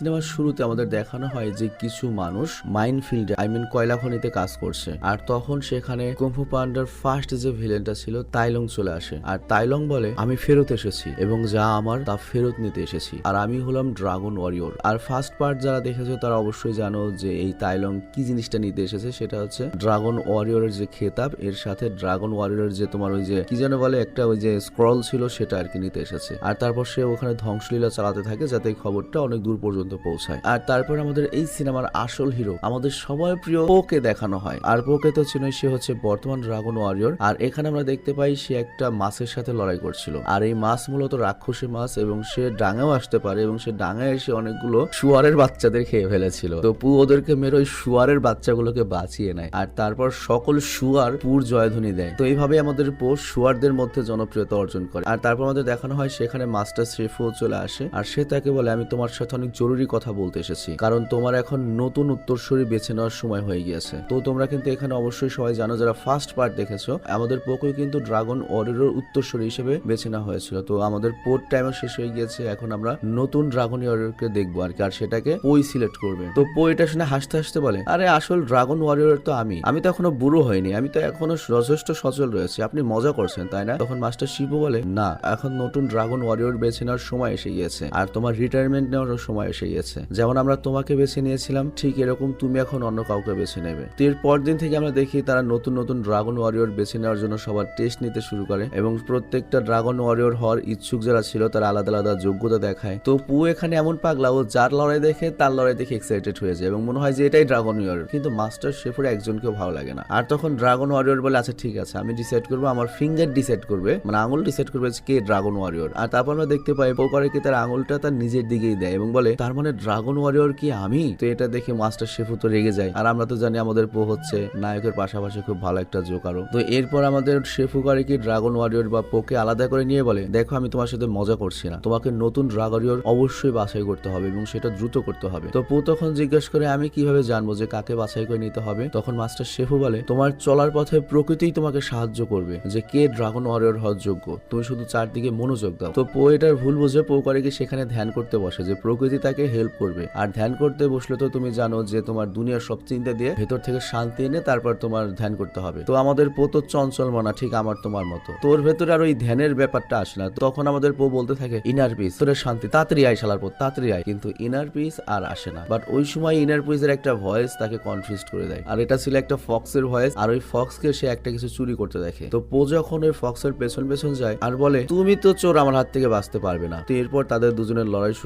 সিনেমার শুরুতে আমাদের দেখানো হয় যে কিছু মানুষ মাইন ফিল্ডে আই মিন কয়লা খনিতে কাজ করছে। আর তখন সেখানে কুম্ফু পান্ডার ফার্স্ট যে ভিলেনটা ছিল, তাইলং চলে আসে। আর তাইলং বলে, আমি ফেরত এসেছি এবং যা আমার, তা ফেরত নিতে এসেছি। আর আমি হলাম ড্রাগন ওয়ারিয়র আর ফার্স্ট পার্ট যারা দেখেছ, তারা অবশ্যই জানো যে এই তাইলং কি জিনিসটা নিতে এসেছে, সেটা হচ্ছে ড্রাগন ওয়ারিয়রের যে খেতাব, এর সাথে ড্রাগন ওয়ারিয়রের যে তোমার ওই যে, কি যেন বলে, একটা ওই যে স্ক্রল ছিল, সেটা আর কি নিতে এসেছে। আর তারপর সে ওখানে ধ্বংসলীলা চালাতে থাকে, যাতে এই খবরটা অনেক দূর পর্যন্ত পৌঁছায়। আর তারপর আমাদের এই সিনেমার আসল হিরো আমাদের সবার প্রিয় পোকে দেখানো হয়। আর পোকে তো চিনই, সে হচ্ছে বর্তমান ড্রাগন ওয়ারিয়র। আর এখানে আমরা দেখতে পাই, সে একটা মাছের সাথে লড়াই করছিল। আর এই মাছ মূলত রাক্ষসী মাছ এবং সে ডাঙাও আসতে পারে এবং সে ডাঙায় এসে অনেকগুলো শুয়ারের বাচ্চাদের খেয়ে ফেলেছিল। তো পু ওদেরকে মেরে ওই শুয়ারের বাচ্চাগুলোকে বাঁচিয়ে নেয়। আর তারপর সকল শুয়ার পুর জয়ধ্বনি দেয়। তো এইভাবে আমাদের পো শুয়ারদের মধ্যে জনপ্রিয়তা অর্জন করে। আর তারপর আমাদের দেখানো হয়, সেখানে মাস্টার শেফও চলে আসে। আর সে তাকে বলে, আমি তোমার সাথে অনেক জরুরি কথা বলতে এসেছি। কারণ তোমার এখন নতুন উত্তরসূরি বেছে নেওয়ার সময় হয়ে গিয়েছে। তো তোমরা কিন্তু এখানে অবশ্যই সবাই জানো যারা ফার্স্ট পার্ট দেখেছ, আমাদের পোকোই কিন্তু ড্রাগন ওয়ারিয়র উত্তরসূরি হিসেবে বেছে নেওয়া হয়েছিল। তো আমাদের পোর্ট টাইমও শেষ হয়ে গিয়েছে, এখন আমরা নতুন ড্রাগন ওয়ারিয়রকে দেখব আর কি। আর সেটাকে পই সিলেক্ট করবে। তো পো এটা শুনে হাসতে হাসতে বলে, আরে, আসল ড্রাগন ওয়ারিয়র তো আমি। আমি তো এখনও বুড়ো হয়নি আমি তো এখনও যথেষ্ট সচল রয়েছে। আপনি মজা করছেন, তাই না? তখন মাস্টার শিবু বলে, না, এখন নতুন ড্রাগন ওয়ারিয়র বেছে নেওয়ার সময় এসে গিয়েছে। আর তোমার রিটায়ারমেন্ট নেওয়ার সময় এসে গিয়েছে যেমন আমরা তোমাকে বেছে নিয়েছিলাম, ঠিক এরকম তুমি এখন অন্য কাউকে বেছে নেবে। তো এর দিন থেকে আমরা দেখি তারা নতুন নতুন ড্রাগন ওয়ারিয়র বেছে নেওয়ার জন্য সবার টেস্ট নিতে শুরু করে এবং প্রত্যেকটা ড্রাগন ওয়ারিয়র হওয়ার ইচ্ছুক যারা ছিল তারা আলাদা আলাদা যোগ্যতা দেখায়। তো পু এখানে এমন পাগলা, ও যার লড়াই দেখে তার লড়াই দেখে এক্সাইটেড হয়ে যায় এবং মনে হয় যে এটাই ড্রাগন ওয়ারিয়র। কিন্তু মাস্টার শেফের একজনকেও ভালো লাগে না। আর তখন ড্রাগন ওয়ারিয়র বলে আচ্ছা ঠিক আছে, আমি ডিসাইড করব, আমার ফিঙ্গার ডিসাইড করবে মানে আঙুল ডিসাইড করবে কে ড্রাগন ওয়ারিয়র। আর তারপর আমরা দেখতে পাই পোকারে কি তার আঙুলটা তার নিজের দিকেই দেয় এবং বলে, তার মানে ড্রাগন ওয়ারিয়র কি আমি? তো এটা দেখে মাস্টার শেফও তো রেগে যায়। আর আমরা তো জানি আমাদের পো হচ্ছে নায়কের পাশাপাশি খুব ভালো একটা জোকারও। তো এরপর আমাদের শেফুকারে কি ড্রাগন ওয়ারিয়র বা পোকে আলাদা করে নিয়ে বলে, দেখো, আমি তোমার সাথে মজা করছি না। তোমাকে নতুন ড্রাগরিয়র অবশ্যই বাছাই করতে হবে এবং সেটা দ্রুত করতে হবে। তো পো তখন জিজ্ঞেস করে, আমি কীভাবে জানব যে কাকে বাছাই করে নিতে হবে? তখন মাস্টার শেফু বলে, তোমার চলার পথে প্রকৃতিই তোমাকে সাহায্য করবে যে কে ড্রাগন ওয়ারিয়র হওয়ার যোগ্য। তুমি শুধু চারদিকে মনোযোগ দাও। তো পো এটার ভুল বুঝে পো করে কি সেখানে ধ্যান করতে বসে যে প্রকৃতি তাকে হেল্প করবে। আর ধ্যান করতে বসলে তো তুমি জানো যে তোমার দুনিয়ার সব চিন্তা দিয়ে ভেতর থেকে শান্তি এনে তারপর তোমার ধ্যান করতে হবে। তো আমাদের পো তো চঞ্চল মনা, ঠিক আমার তোমার মতো। তোর ভেতরে আর ওই ধ্যানের ব্যাপারটা আসে না। তখন আমাদের পো বলতে থাকে ইনার পিস তোর শান্তি, তাড়াতাড়ি আয় শালার পো, তাড়াতাড়ি আয়। কিন্তু ইনার পিস আর আসে না। বাট ওই সময় ইনার পিসের একটা ভয়েস তাকে কনফিউজ করে দেয়। আর এটা ছিল একটা ফক্সের ভয়েস আর ওই ফক্সকে সে একটা কিছু চুরি করতে দেখে। তো পো যখন ওই ফক্সের পেছন পেছন যায়, আর বলে, তুমি তো চোর, আমার হাত থেকে বাঁচতে পারবে না। তো এরপর তাদের দুজনের লড়াই শুরু